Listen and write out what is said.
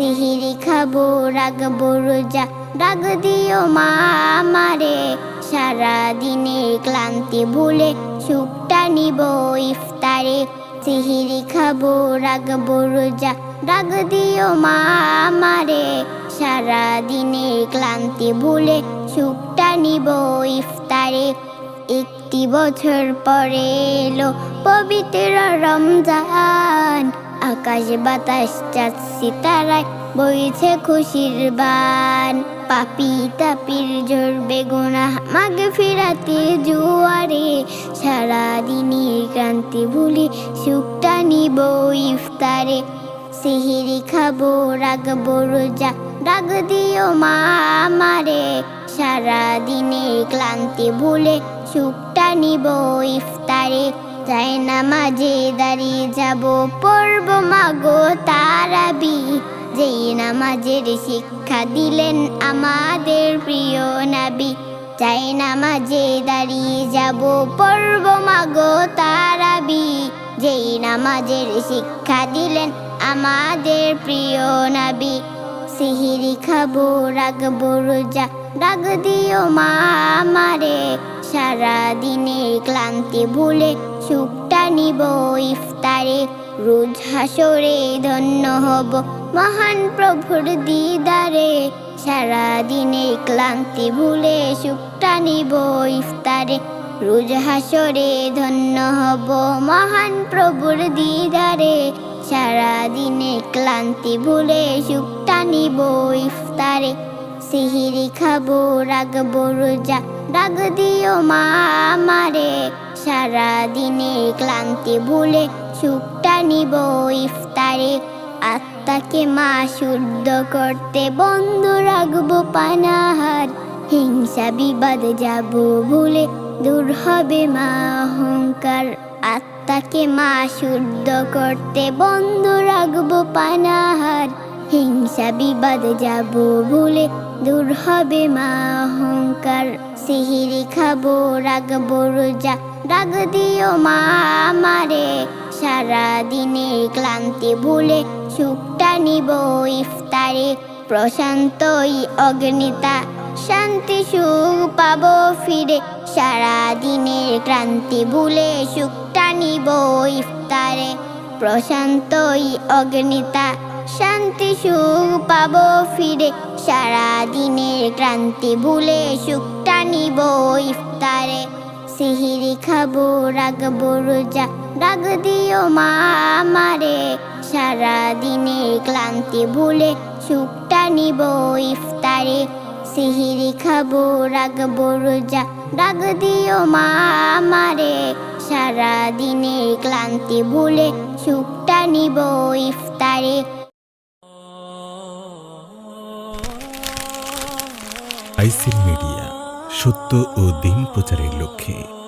সিহিরি খাব রাগবো রোজা। ডাক দিও মা আমারে সারা ক্লান্তি ভুলে সুখটা নিব ইফতারে। সিহিরি খাব রাগবো রোজা। ডাক দিও মা আমারে সারা ক্লান্তি ভুলে সুখটা নিব ইফতারে। একটি বছর পরে এলো পবিত্র রমজান। আকাশ বাতাস চাঁদ সিতারায় বইছে খুশির বান। পাপি তাপির ঝরবে গোনা মাগে ফিরাতে জুয়ারে। সারা দিনের ক্রান্তি ভুলি সুখটা নিব ইফতারে। সিহিরি খাব রাগবো রোজা ডাক দিও মা আমারে। সারা দিনের ক্লান্তি ভুলে সুখটা নিব ইফতারে। যাই না মাঝে দাঁড়িয়ে যাব, পড়ব মাগো তারাবি। যেই নামাজের শিক্ষা দিলেন আমাদের প্রিয় নাবি। চাই নামাজে দাঁড়িয়ে যাব, পড়ব মাগো তারাবি। যেই নামাজের শিক্ষা দিলেন আমাদের প্রিয় নাবি। সিহিরি খাব রাগবো রোজা ডাক দিও মা আমারে। সারা দিনের ক্লান্তি ভুলে সুখটা নিব ইফতারে। রোজ হাসরে ধন্য হব মহান প্রভুর দিদারে। সারা দিনের ক্লান্তি ভুলে সুখটা নিব ইফতারে। রোজ হাসরে ধন্য হব মহান প্রভুর দিদারে। সারা দিনে ক্লান্তি ভুলে সুখটা নিব ইফতারে। সিহিরি খাব রাগবো রোজা ডাক দিও মা আমারে। সারা দিনে ক্লান্তি ভুলে সুখটা নিব ইফতারে। আত্মাকে মা শুদ্ধ করতে বন্ধ রাখব পানাহার। হিংসা বিবাদ যাব ভুলে দূর হবে মা অহংকার। আত্মাকে মা শুদ্ধ করতে বন্ধ রাখব পানাহার। হিংসা বিবাদ যাব ভুলে দূর হবে মা অহংকার। সিহিরি খাব রাগবো রোজা। ডাক দিও মা আমারে। সারা দিনের ক্লান্তি ভুলে সুখটা নিব ইফতারে। প্রশান্তই অগ্নিতা। শান্তি সুখ পাবো ফিরে। সারা দিনের ক্রান্তি ভুলে সুখটা নিব ইফতারে। প্রশান্তই অগ্নিতা। শান্তি সুখ পাবো ফিরে। সারা দিনের ক্রান্তি ভুলে সুখটা নিব ইফতারে। সিহিরি খাব রাগবো রোজা। ডাক দিও মা আমারে। সারা দিনের ক্লান্তি ভুলে সুখটা নিব ইফতারে। সিহিরি খাব রাগবো রোজা। ডাক দিও মা আমারে। সারা দিনের ক্লান্তি ভুলে সুখটা নিব ইফতারে। আইসিল মিডিয়া সত্য ও দিন প্রচারের লক্ষ্যে।